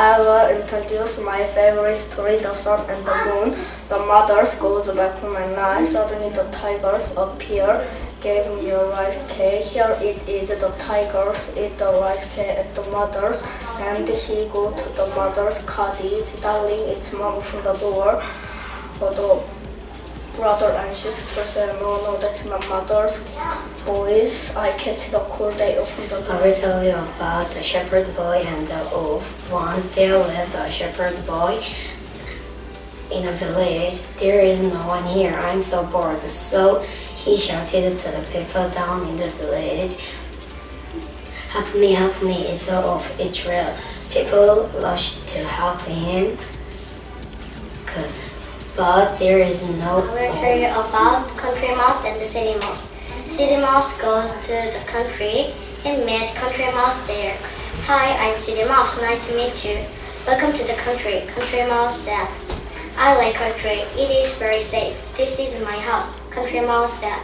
I will introduce my favorite story, The Sun and the Moon. The mothers goes back home at night. Suddenly the tigers appear. Gave me a rice cake. Here it is. The tigers eat the rice cake at the mother's, and he go to the mother's cottage. Darling, it's mom from the door. The brother and sister said, uh, No, no, that's my mother's. Boys, I catch the cold day off from the I will tell you about the shepherd boy and the wolf. Once there lived a shepherd boy in a village. There is no one here. I'm so bored. So he shouted to the people down in the village. Help me, help me. It's so off. It's real. People rushed to help him. But there is no I will tell you about country mouse and the city mouse. City mouse goes to the country and met country mouse there. Hi, I'm City Mouse. Nice to meet you. Welcome to the country. Country mouse said. I like country. It is very safe. This is my house. Country mouse said.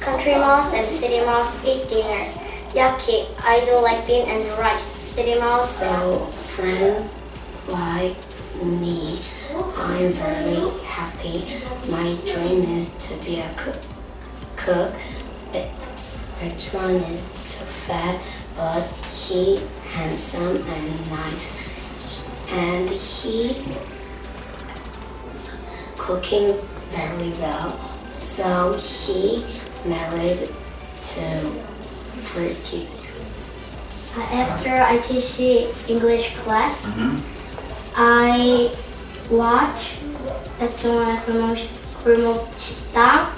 Country mouse and city mouse eat dinner. Yucky. I do like bean and rice. City mouse said. So, friends like me, I'm very happy. My dream is to be a cook. cook. Be- Petron is too fat, but he handsome and nice. And he cooking very well. So he married to pretty After I teach English class, mm-hmm. I watch that my remote down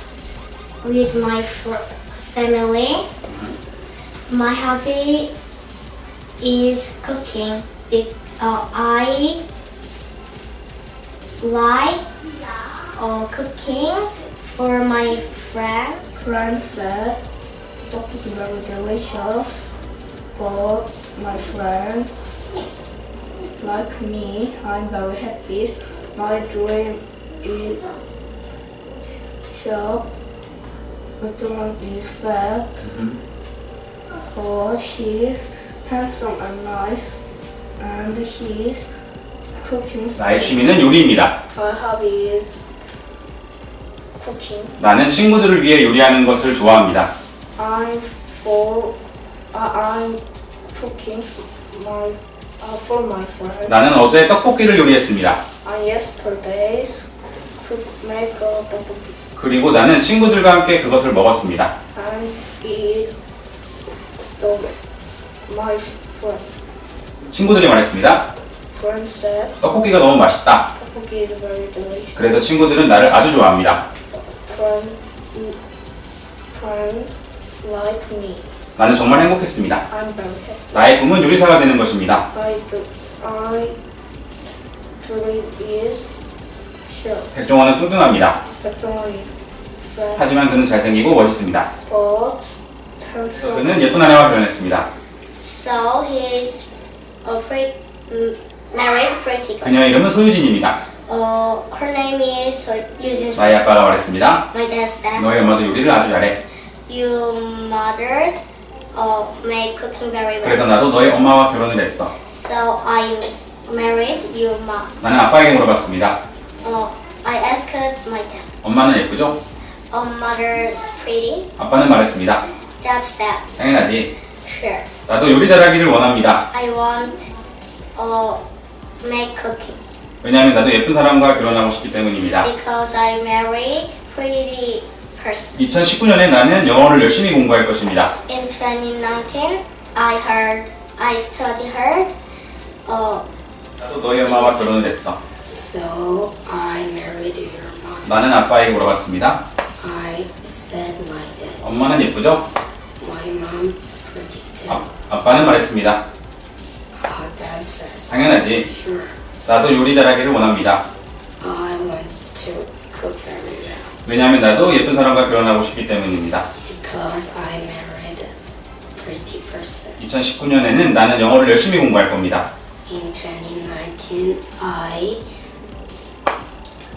with my family. My hobby is cooking. Uh, I like uh, cooking for my friend. Friends said very delicious for my friend. Like me, I'm very happy. My dream is shop, one is fat, but she's handsome and nice, and she's cooking. 나의 취미는 요리입니다. My hobby is cooking. 나는 친구들을 위해 요리하는 것을 좋아합니다. I'm for uh, I'm cooking my uh, for my friend. 나는 어제 떡볶이를 요리했습니다. I yesterday's cook make a tteokbokki 그리고 나는 친구들과 함께 그것을 먹었습니다. and eat the my friend. 친구들이 말했습니다. Friend said 떡볶이가 너무 맛있다. tteokbokki is very delicious. 그래서 친구들은 나를 아주 좋아합니다. friend friend like me. 나는 정말 행복했습니다. I'm very happy. 나의 꿈은 요리사가 되는 것입니다. I do I dream is sure. 백종원은 뚱뚱합니다. Is fat. 하지만 그는 잘생기고 멋있습니다. but handsome. 그는 예쁜 아내와 결혼했습니다. So he's a pretty, mm, married pretty girl. 그녀의 이름은 소유진입니다. Uh, her name is uh, Yujin. 나의 아빠가 말했습니다. My dad said, 너희 엄마도 요리를 아주 잘해. "You mothers uh, make cooking very well." 그래서 나도 너희 엄마와 결혼을 했어. So I married your mom. 나는 아빠에게 물어봤습니다. Uh, I asked my dad, 엄마는 예쁘죠? "Oh, mother's pretty." 아빠는 말했습니다. Dad said, 당연하지. "Sure. 나도 요리 잘하기를 원합니다. I want uh, make cooking 왜냐하면 나도 예쁜 사람과 결혼하고 싶기 때문입니다. because I marry pretty person." 2019년에 나는 영어를 열심히 공부할 것입니다. In 2019, I heard, I study hard. Uh, 나도 너희 엄마와 결혼을 했어. So I married your mother. 나는 아빠에게 물어봤습니다. I said my dad. 엄마는 예쁘죠? My mom predicted. 아, 아빠는 말했습니다. Uh, dad said, 당연하지. sure. 나도 요리 잘하기를 원합니다. I want to cook very 왜냐하면 나도 예쁜 사람과 결혼하고 싶기 때문입니다. because I married a pretty person. 2019년에는 나는 영어를 열심히 공부할 겁니다. In 2019, I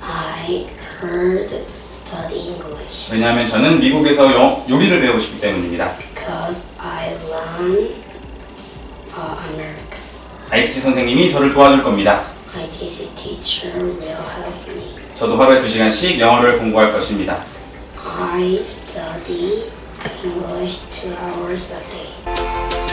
I heard study English 왜냐하면 저는 미국에서 영- 요리를 배우고 싶기 때문입니다. because I learned uh, American. ITC 선생님이 저를 도와줄 겁니다. ITC teacher will help me. 저도 하루에 2시간씩 영어를 공부할 것입니다. I study English two hours a day.